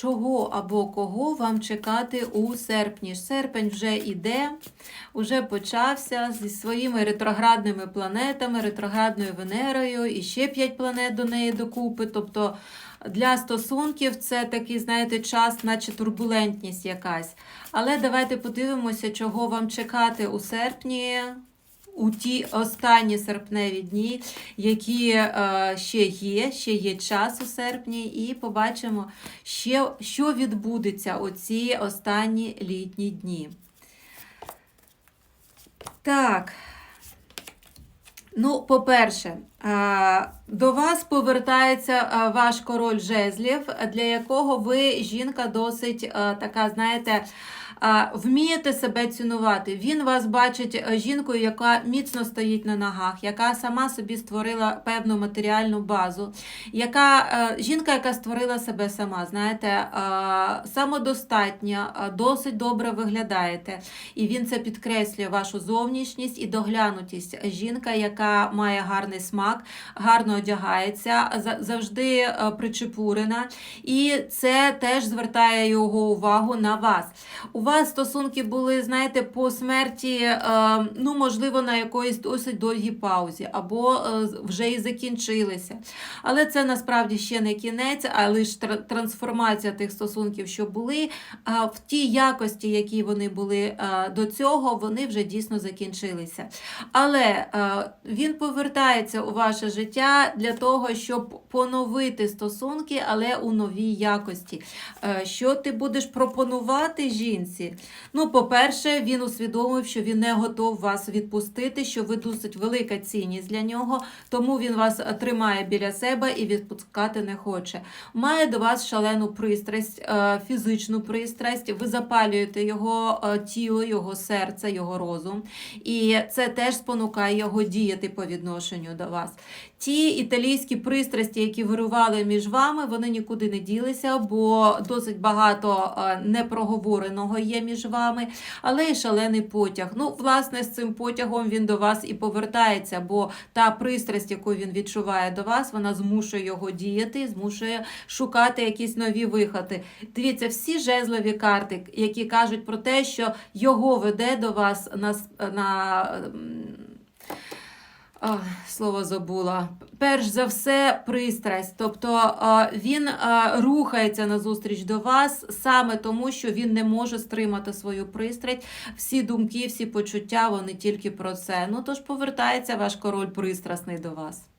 чого або кого вам чекати у серпні. Серпень вже іде, вже почався зі своїми ретроградними планетами, ретроградною Венерою, і ще 5 планет до неї докупи. Тобто для стосунків це такий, знаєте, час, наче турбулентність якась. Але давайте подивимося, чого вам чекати у серпні. У ті останні серпневі дні, які е, ще є, ще є час у серпні, і побачимо, ще, що відбудеться у ці останні літні дні. Так. Ну, по-перше, до вас повертається ваш король жезлів, для якого ви жінка досить така, знаєте, вмієте себе цінувати. Він вас бачить жінкою, яка міцно стоїть на ногах, яка сама собі створила певну матеріальну базу, яка жінка, яка створила себе сама, знаєте, самодостатня, досить добре виглядаєте. І він це підкреслює вашу зовнішність і доглянутість. Жінка, яка має гарний смак, гарно одягається, завжди е, причепурена. І це теж звертає його увагу на вас. Вас стосунки були, знаєте, по смерті, е, ну, можливо, на якоїсь досить довгій паузі, або е, вже і закінчилися. Але це насправді ще не кінець, а лише тр- трансформація тих стосунків, що були. В тій якості, які вони були е, до цього, вони вже дійсно закінчилися. Але він повертається у ваше життя для того, щоб поновити стосунки, але у новій якості. Що ти будеш пропонувати жінці? Ну, по-перше, він усвідомив, що він не готов вас відпустити, що ви досить велика цінність для нього, тому він вас тримає біля себе і відпускати не хоче. Має до вас шалену пристрасть, е, фізичну пристрасть. Ви запалюєте його е, тіло, його серце, його розум. І це теж спонукає його діяти по відношенню до вас. Ті італійські пристрасті, які вирували між вами, вони нікуди не ділися, бо досить багато е, непроговореного є між вами, але й шалений потяг. Ну, власне, з цим потягом він до вас і повертається, бо та пристрасть, яку він відчуває до вас, вона змушує його діяти, змушує шукати якісь нові виходи. Дивіться, всі жезлові карти, які кажуть про те, що його веде до вас на, на м, а, слово забула. Перш за все, пристрасть. Тобто він рухається назустріч до вас саме тому, що він не може стримати свою пристрасть. Всі думки, всі почуття, вони тільки про це. Ну тож повертається ваш король пристрасний до вас.